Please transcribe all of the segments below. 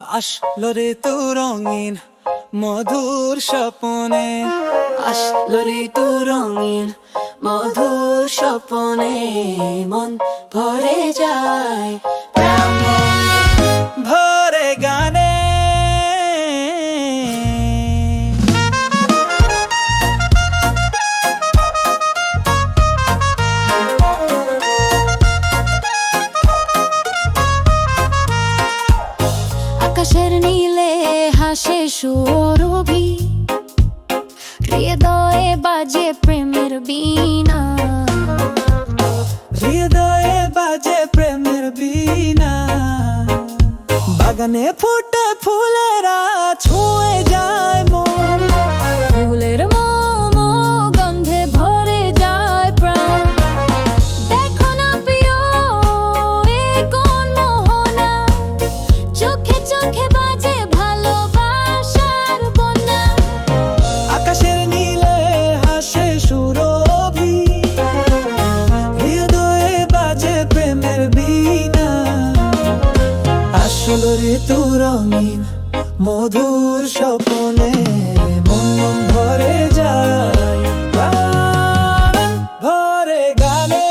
আসলো রে তু রঙিন মধুর স্বপনে। আসলো রে তু রঙিন মধুর স্বপনে। মন ভরে যায় নীলে হাসে সুরভি হৃদয়ে বাজে প্রেমের বীণা। হৃদয়ে বাজে প্রেমের বিনা বাগানে ফুটে রঙিন মধুর স্বপনে মন ভরে যায় ভরে গানে।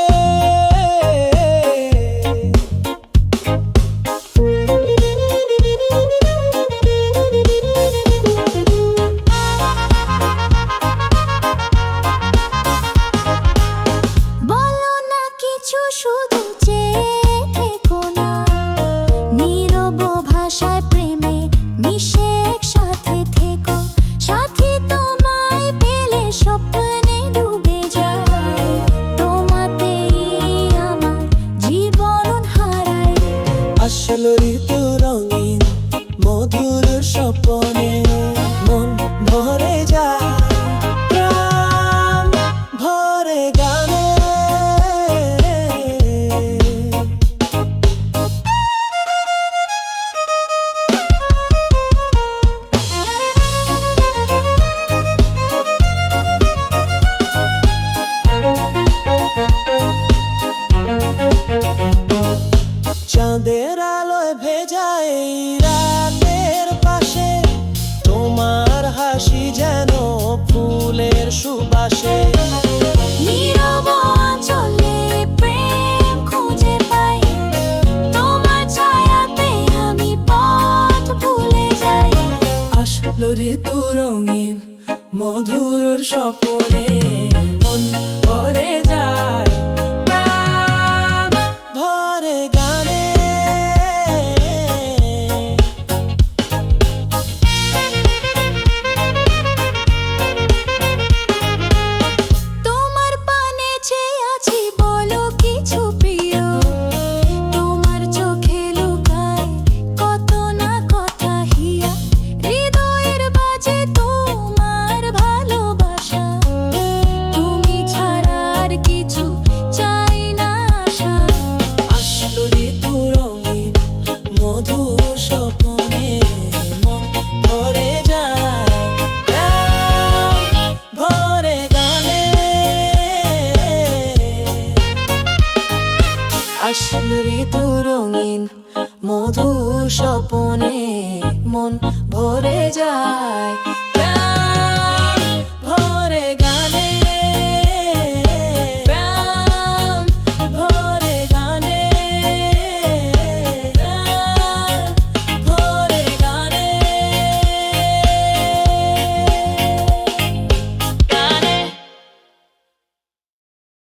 বলো না কিছু শুধু চেয়ে আসল ঋতু চাঁদের আলোয় ভেজা এই রাতের পাশে তোমার হাসি যেন ফুলের সুবাসে। নীরব আঁচলে প্রেম খুঁজে পাই তোমার ছায়াতে আমি পথ ভুলে যাই। আসলো ঋতু রঙিন মধুর স্বপনে আসল ঋতু রঙিন মধু স্বপনে মন ভরে যায়।